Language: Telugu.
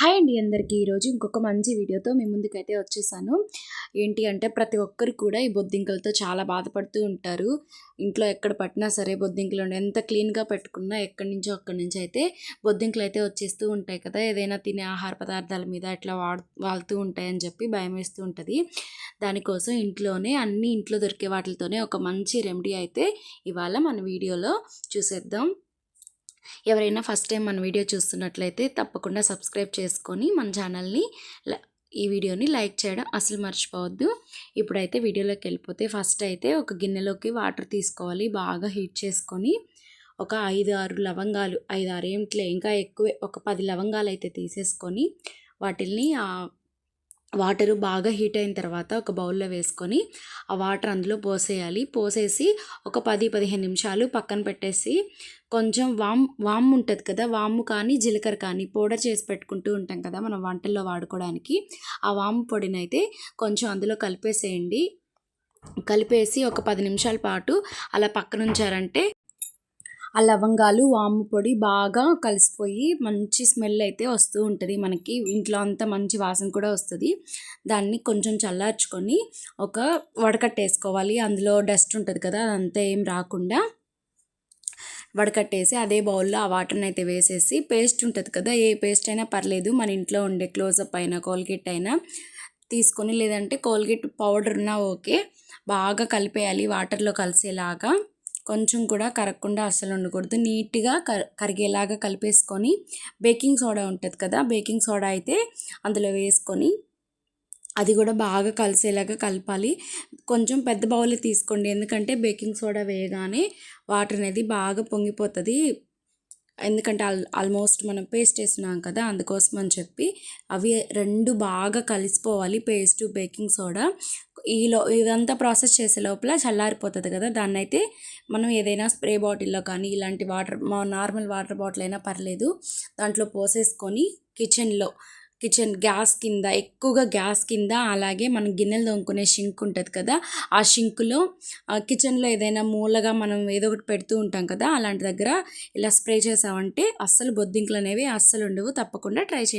హాయ్ అండి అందరికీ. ఈరోజు ఇంకొక మంచి వీడియోతో మీ ముందుకైతే వచ్చేసాను. ఏంటి అంటే ప్రతి ఒక్కరు కూడా ఈ బొద్దింకలతో చాలా బాధపడుతూ ఉంటారు. ఇంట్లో ఎక్కడ పట్టినా సరే బొద్దింకలు ఉండే ఎంత క్లీన్గా పెట్టుకున్నా ఎక్కడి నుంచో అక్కడి నుంచి అయితే బొద్దింకలు అయితే వచ్చేస్తూ ఉంటాయి కదా. ఏదైనా తినే ఆహార పదార్థాల మీద ఇట్లా వాడు వాళ్తూ ఉంటాయని చెప్పి భయం వేస్తూ ఉంటుంది. దానికోసం ఇంట్లోనే అన్ని ఇంట్లో దొరికే వాటితోనే ఒక మంచి రెమెడీ అయితే ఇవాళ మన వీడియోలో చూసేద్దాం. ఎవరైనా ఫస్ట్ టైం మన వీడియో చూస్తున్నట్లయితే తప్పకుండా సబ్స్క్రైబ్ చేసుకొని మన ఛానల్ని ఈ వీడియోని లైక్ చేయడం అసలు మర్చిపోవద్దు. ఇప్పుడైతే వీడియోలోకి వెళ్ళిపోతే ఫస్ట్ అయితే ఒక గిన్నెలోకి వాటర్ తీసుకోవాలి. బాగా హీట్ చేసుకొని ఒక ఐదు ఆరు లవంగాలు ఐదు ఆరు ఏమిట్లే ఇంకా ఎక్కువే ఒక పది లవంగాలు అయితే తీసేసుకొని వాటిల్ని వాటరు బాగా హీట్ అయిన తర్వాత ఒక బౌల్లో వేసుకొని ఆ వాటర్ అందులో పోసేయాలి. పోసేసి ఒక పది పదిహేను నిమిషాలు పక్కన పెట్టేసి కొంచెం వామ్ వామ్ ఉంటుంది కదా వాము కానీ జీలకర్ర కానీ పౌడర్ చేసి పెట్టుకుంటూ ఉంటాం కదా మనం వంటల్లో వాడుకోవడానికి. ఆ వాము పొడిని అయితే కొంచెం అందులో కలిపేసేయండి. కలిపేసి ఒక పది నిమిషాల పాటు అలా పక్కన ఉంచారంటే ఆ లవంగాలు వాము పొడి బాగా కలిసిపోయి మంచి స్మెల్ అయితే వస్తూ ఉంటుంది మనకి. ఇంట్లో అంతా మంచి వాసన కూడా వస్తుంది. దాన్ని కొంచెం చల్లార్చుకొని ఒక వడకట్టేసుకోవాలి. అందులో డస్ట్ ఉంటుంది కదా అదంతా ఏం రాకుండా వడకట్టేసి అదే బౌల్లో ఆ వాటర్ని అయితే వేసేసి పేస్ట్ ఉంటుంది కదా ఏ పేస్ట్ అయినా పర్లేదు. మన ఇంట్లో ఉండే క్లోజప్ అయినా కోల్గేట్ అయినా తీసుకొని లేదంటే కోల్గేట్ పౌడర్ ఉన్నా ఓకే. బాగా కలిపేయాలి వాటర్లో కలిసేలాగా. కొంచెం కూడా కరగకుండా అస్సలు ఉండకూడదు నీట్గా కరిగేలాగా కలిపేసుకొని బేకింగ్ సోడా ఉంటుంది కదా బేకింగ్ సోడా అయితే అందులో వేసుకొని అది కూడా బాగా కలిసేలాగా కలపాలి. కొంచెం పెద్ద బౌల్ తీసుకోండి. ఎందుకంటే బేకింగ్ సోడా వేయగానే వాటర్ అనేది బాగా పొంగిపోతుంది. ఎందుకంటే ఆల్ ఆల్మోస్ట్ మనం పేస్ట్ వేసినాం కదా అందుకోసం అని చెప్పి అవి రెండు బాగా కలిసిపోవాలి పేస్ట్ బేకింగ్ సోడా. ఈలో ఇదంతా ప్రాసెస్ చేసే లోపల చల్లారిపోతుంది కదా దాన్ని అయితే మనం ఏదైనా స్ప్రే బాటిల్లో కానీ ఇలాంటి వాటర్ మా నార్మల్ వాటర్ బాటిల్ అయినా పర్లేదు దాంట్లో పోసేసుకొని కిచెన్లో కిచెన్ గ్యాస్ కింద ఎక్కువగా గ్యాస్ కింద అలాగే మనం గిన్నెలు తోముకునే షింక్ ఉంటుంది కదా ఆ షింక్లో ఆ కిచెన్లో ఏదైనా మూలగా మనం ఏదో ఒకటి పెడుతూ ఉంటాం కదా అలాంటి దగ్గర ఇలా స్ప్రే చేసామంటే అస్సలు బొద్దింకలు అనేవి అస్సలు ఉండవు తప్పకుండా ట్రై చేయండి.